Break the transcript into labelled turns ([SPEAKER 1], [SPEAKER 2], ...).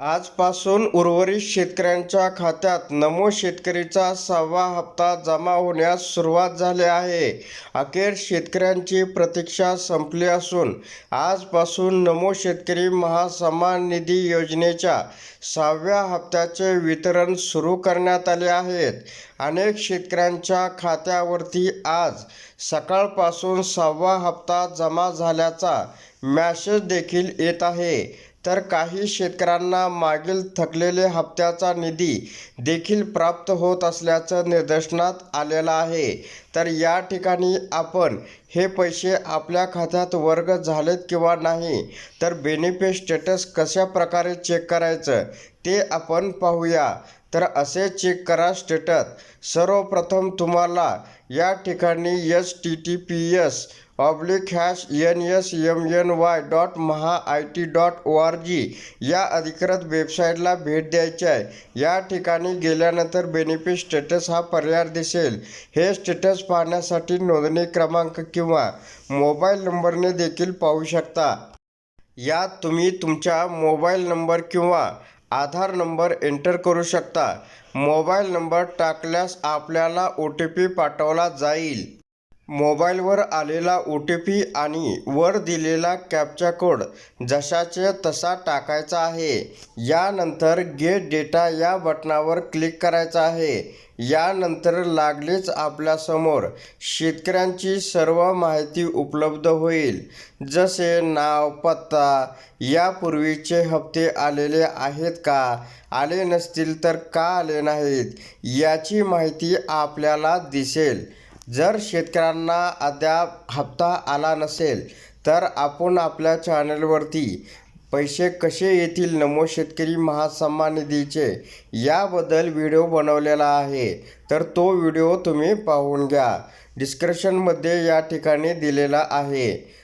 [SPEAKER 1] आजपासून उर्वरित शेतकऱ्यांच्या खात्यात नमो शेतकरीचा सहावा हप्ता जमा होण्यास सुरुवात झाली आहे. अखेर शेतकऱ्यांची प्रतीक्षा संपली असून आजपासून नमो शेतकरी महासमान निधी योजनेच्या सहाव्या हप्त्याचे वितरण सुरू करण्यात आले आहेत. अनेक शेतकऱ्यांच्या खात्यावरती आज सकाळपासून सहावा हप्ता जमा झाल्याचा मॅसेज देखील येत आहे. तर काही शेतकऱ्यांना मागील थकलेले हप्त्याचा निधी देखील प्राप्त होत असल्याचं निदर्शनात आलेलं आहे. तर या ठिकाणी आपण हे पैसे आपल्या खात्यात वर्ग झालेत किंवा नाही तर बेनिफिट स्टेटस कशा प्रकारे चेक करायचं ते आपण पाहूया. तर असे चेक करा स्टेटस. सर्वप्रथम तुम्हाला या ठिकाणी H T T P S oblique hash N S M N Y dot Maha I T dot O R G या अधिकृत वेबसाईटला भेट द्यायची आहे. या ठिकाणी गेल्यानंतर बेनिफिट स्टेटस हा पर्याय दिसेल. हे स्टेटस पाहण्यासाठी नोंदणी क्रमांक किंवा मोबाईल नंबरने देखील पाहू शकता. यात तुम्ही तुमच्या मोबाईल नंबर किंवा आधार नंबर एंटर करू शकता. मोबाईल नंबर टाकल्यास आपल्याला ओ टी पी पाठवला जाईल. मोबाईलवर आलेला ओ टी पी आणि वर दिलेला कॅप्चा कोड जशाचे तसा टाकायचा आहे. यानंतर गेट डेटा या बटनावर क्लिक करायचं आहे. यानंतर लागलीच आपल्यासमोर शेतकऱ्यांची सर्व माहिती उपलब्ध होईल. जसे नाव पत्ता यापूर्वीचे हप्ते आलेले आहेत का आले नसतील तर का आले नाहीत याची माहिती आपल्याला दिसेल. जर शेतकऱ्यांना अद्याप हप्ता आला नसेल तर आपण आपल्या चॅनलवरती पैसे कसे येतील नमो शेतकरी महासन्मान निधीचे याबद्दल व्हिडिओ बनवलेला आहे तर तो व्हिडिओ तुम्ही पाहून घ्या. डिस्क्रिप्शनमध्ये या ठिकाणी दिलेला आहे.